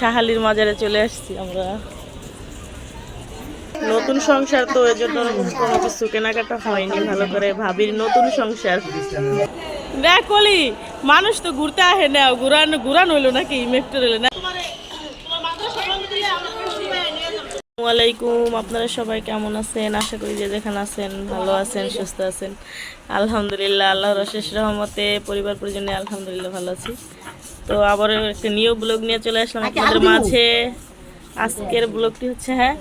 শাহালির মাজারে চলে আসছি আমরা। নতুন সংসার তো এর জন্য কোনো কিছু কেনাকাটা হয়নি ভালো করে ভাবির নতুন সংসার। দেখ মানুষ তো ঘুরতে আহে না, ঘুরানো ঘুরানো হইল নাকি? মেট্রো রেলে না? আলাইকুম, আপনারা সবাই কেমন আছেন? আশা করি যে যেখানে আছেন, ভালো আছেন, সুস্থ আছেন। আলহামদুলিল্লাহ, আল্লাহর অশেষ রহমতে পরিবার পরিজনে আলহামদুলিল্লাহ ভালো আছি। তো আবার একটা নিউ ব্লগ নিয়ে চলে আসলাম আপনাদের মাঝে। আজকের ব্লগটি হচ্ছে হ্যাঁ?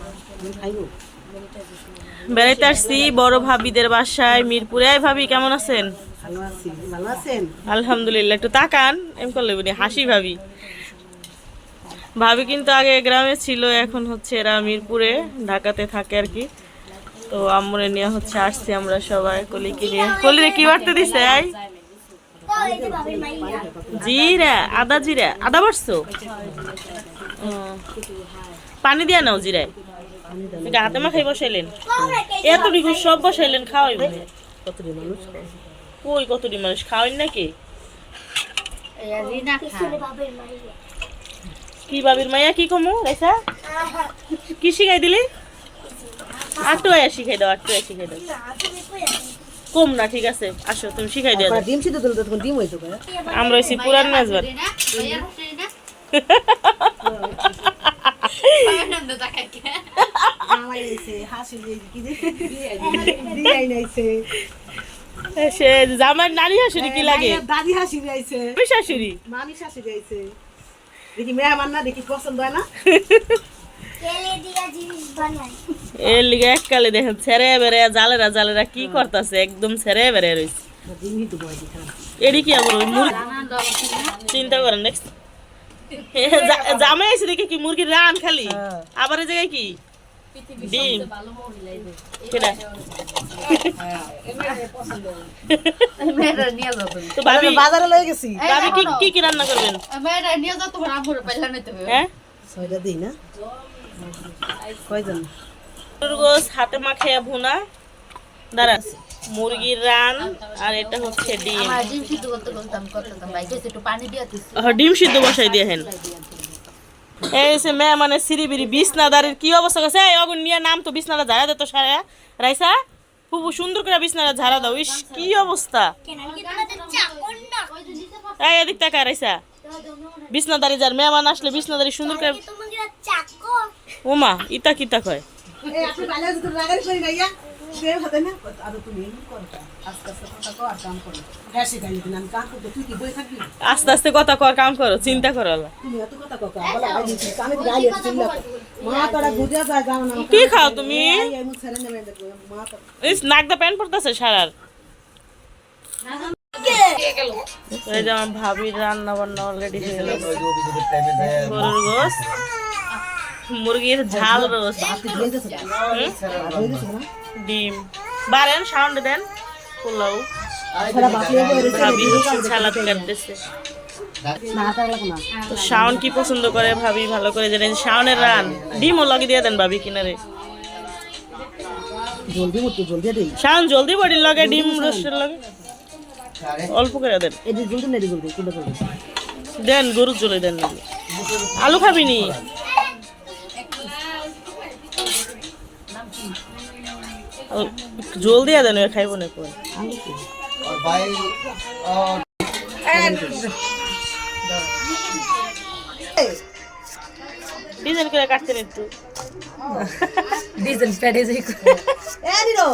বেড়াইতে আসছি বড় ভাবিদের বাসায় মিরপুরে। ভাবি কেমন আছেন? আলহামদুলিল্লাহ একটু তাকান এম করলে বলি হাসি ভাবি। ভাবি কিন্তু আগে গ্রামে ছিল এখন হচ্ছে এরা মিরপুরে ঢাকাতে থাকে আর কি। তো আম্মুরে নিয়ে হচ্ছে আসছি আমরা সবাই কলিকে নিয়ে। কলিরে কি বাড়তে দিছে আই জিরা, আদা জিরা। আদা বাড়ছো। পানি দিয়া নাও জিরায়। এটা হাতে মাখাই বসাইলেন। এতটুকু সব বসাইলেন খাওয়াই কতটি মানুষ কই কতটি মানুষ খাওয়াই নাকি? কি বাবির মাইয়া, কি কমু, রাইসা? কি শিখাই দিলি? আটটু আয়া শিখাই দাও আটটু আয়া শিখাই দাও। কম না ঠিক আছে? আসো তুমি শিখাই দিয়া ডিম সিদ্ধ দিলে তখন ডিম হয়েছে আমরা হইছি পুরান আমার নাইছে। সে জামার নারী শাশুড়ি কি লাগে? মায়ের দাদি হাসি যাইছে ওই শাশুড়ি মামি হাসি যাইছে দেখি মেহমান না দেখি পছন্দ হয় না? তেলে দিয়া জিনিস বানাই। এর লিগে এককালে দেখেন ছেড়ে বেড়ে জালেরা জালেরা কি করতেছে একদম ছেড়ে বেড়ে রয়েছে কি আবার চিন্তা করেন নেক্সট আছে দেখে কি মুরগির রান খালি? আবার এই জায়গায় কি? ডিম। তো ভাবি বাজারে লয়ে গেছি। ভাবি কি কি কি রান্না করবেন? হ্যাঁ? ছয়টা দিই না? কয়জন? গোস হাতে মাখে ভুনা। দাঁড়া মুরগির রান আর এটা হচ্ছে ডিম। হ্যাঁ, ডিম সিদ্ধ বসাই দিয়ে হেন। এই সে মেয়ে মানে বিছনাদারের কি অবস্থা করছে? এই অগুন নিয়ে নাম তো বিছনাটা ঝাড়া দে তো সারা। রাইসা খুব সুন্দর করে বিছনাটা ঝাড়া দাও। ইস কি অবস্থা? এই এদিক রাইসা। বিছনাদারি যার মেহমান আসলে বিছনাদারি সুন্দর করে ওমা ইতা কিতা কয় এই আপনি বাইরে যদি রাগারি করি না ইয়া সে হাতে না আর তুমি এমন করো আস্তে আস্তে কথা করো হ্যাঁ কাম কর কাম করো চিন্তা করো মা কি খাও তুমি এই মুখ ছেড়ে নেবে দেখো মা তো ইস নাক দা প্যান্ট পড়তেছে সারার এই যে আমার ভাবির রান্না বান্না অলরেডি হয়ে গেল গরুর গোস মুরগির ঝাল রোস দিয়ে দিছে দিয়ে দিছে না ডিম। বারেন সাউন্ড দেন। পোলাও। ভাবি কাটতেছে। তো শাওন কি পছন্দ করে? ভাবি ভালো করে জানেন শাওনের রান। ডিমও লগে দিয়ে দেন ভাবি কিনারে। জলদি জলদি দেই শাওন জলদি বডির লগে ডিম রোস্টের লগে। অল্প করে দেন। জলদি জলদি দেন গরুর জলে দেন আলু খাবি নি? জল দিয়া দেন খাইব না কই ডিজাইন করে কাটছেন একটু ডিজেল প্যাডে যে এ দিরো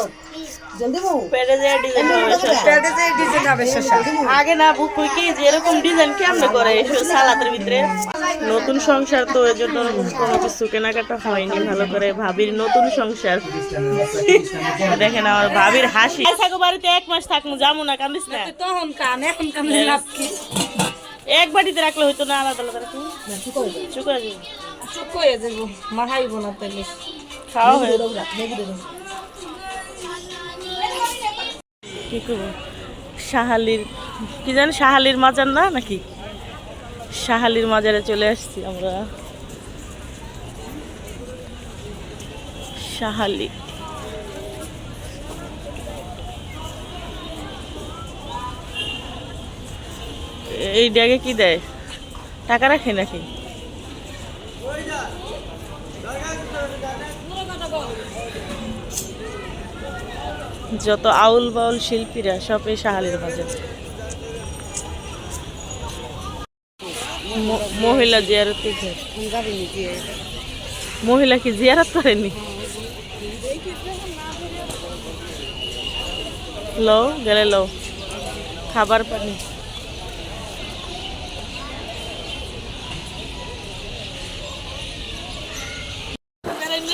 জলদি বউ পেটে যে ডিজাইন হবে শসা। প্যাডে যে ডিজেল হবে শশা। আগে না বুক কি যে ডিজাইন কেমনে করে এসব সালাদের ভিতরে? নতুন সংসার তো এর জন্য কোনো কিছু কেনাকাটা হয়নি ভালো করে ভাবির নতুন সংসার। দেখেন আমার ভাবির হাসি। থাকো বাড়িতে এক মাস থাকব যাব না কান্দিস না। তখন কান এখন কান এক বাড়িতে রাখলে হইতো না আলাদা আলাদা যাব চুপ হয়ে যাব। মাহাইব না তাহলে। খাওয়া হয়ে কি করব? শাহালির কি জানি শাহালির মাজার না নাকি? শাহালির মাজারে চলে আসছি আমরা। শাহালি। এই ড্যাগে কি দেয়? টাকা রাখে নাকি? যত আউল বাউল শিল্পীরা সব এই সাহালির ম- মহিলা জিয়ারত মহিলা কি জিয়ারত করেনি? লো গেলে লো খাবার পানি বাতিজি কান্না করতেছে শোনো তোমার তোমার মাদ্রাসা বন্ধ দিলে আমরা নিয়ে যাব তোমার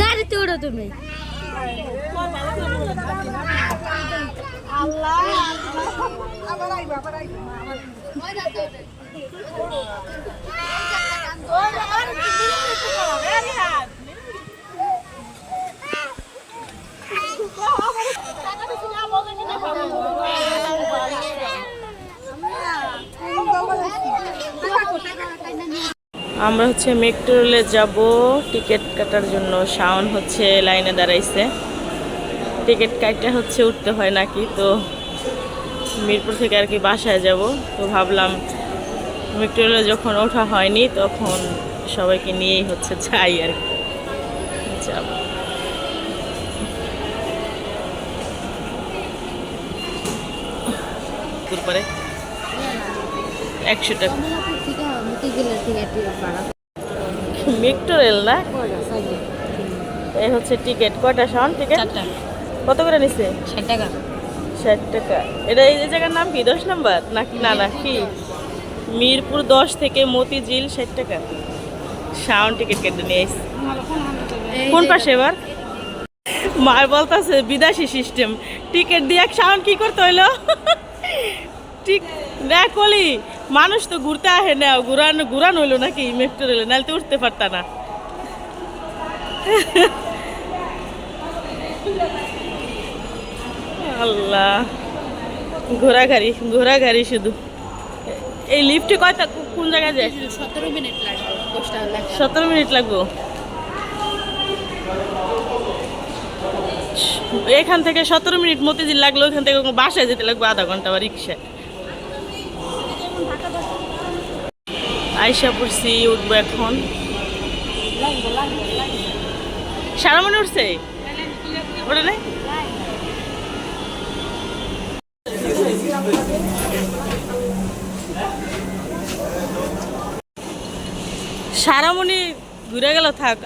গাড়িতে উঠো তুমি। আবার আমরা হচ্ছে মেট্রো রেলে যাব। টিকিট কাটার জন্য শাওন হচ্ছে লাইনে দাঁড়াইছে। টিকিট কাটতে হচ্ছে উঠতে হয় নাকি তো মিরপুর থেকে আর কি বাসায় যাব। তো ভাবলাম মেট্রো রেলে যখন ওঠা হয়নি তখন সবাইকে নিয়েই হচ্ছে যাই আর কি। যাব। পরে? একশো টাকা। মেট্রো রেল না? এই হচ্ছে টিকিট। কয়টা শাওন টিকিট? কত করে নিছে? ষাট টাকা। ষাট টাকা। এটা এই জায়গার নাম কি? দশ নাম্বার? নাকি না না কি? মিরপুর দশ থেকে মতিঝিল ষাট টাকা। শাওন টিকিট কেটে নিয়ে কোন পাশে এবার? মার বলতেছে বিদেশি সিস্টেম টিকিট দিয়ে এক শাওন কি করতে হইল? ঠিক কলি মানুষ তো ঘুরতে আহে না ঘুরানো ঘুরানো হইল নাকি মেট্রো রেলে নাহলে তো উঠতে পারতা না। আল্লাহ ঘোরাঘাড়ি ঘোরাঘাড়ি শুধু। এই লিফটে কয়টা কোন জায়গায় যায়? সতেরো মিনিট লাগবে সতেরো মিনিট লাগবো? এখান থেকে সতেরো মিনিট মতিঝিল লাগল ওখান থেকে বাসায় যেতে লাগবে আধা ঘণ্টা বা রিক্সা আইসা পড়ছি উঠবো এখন। সারা মনে উঠছে? ওটা নেই? সারামণি ঘুরে গেল থাক।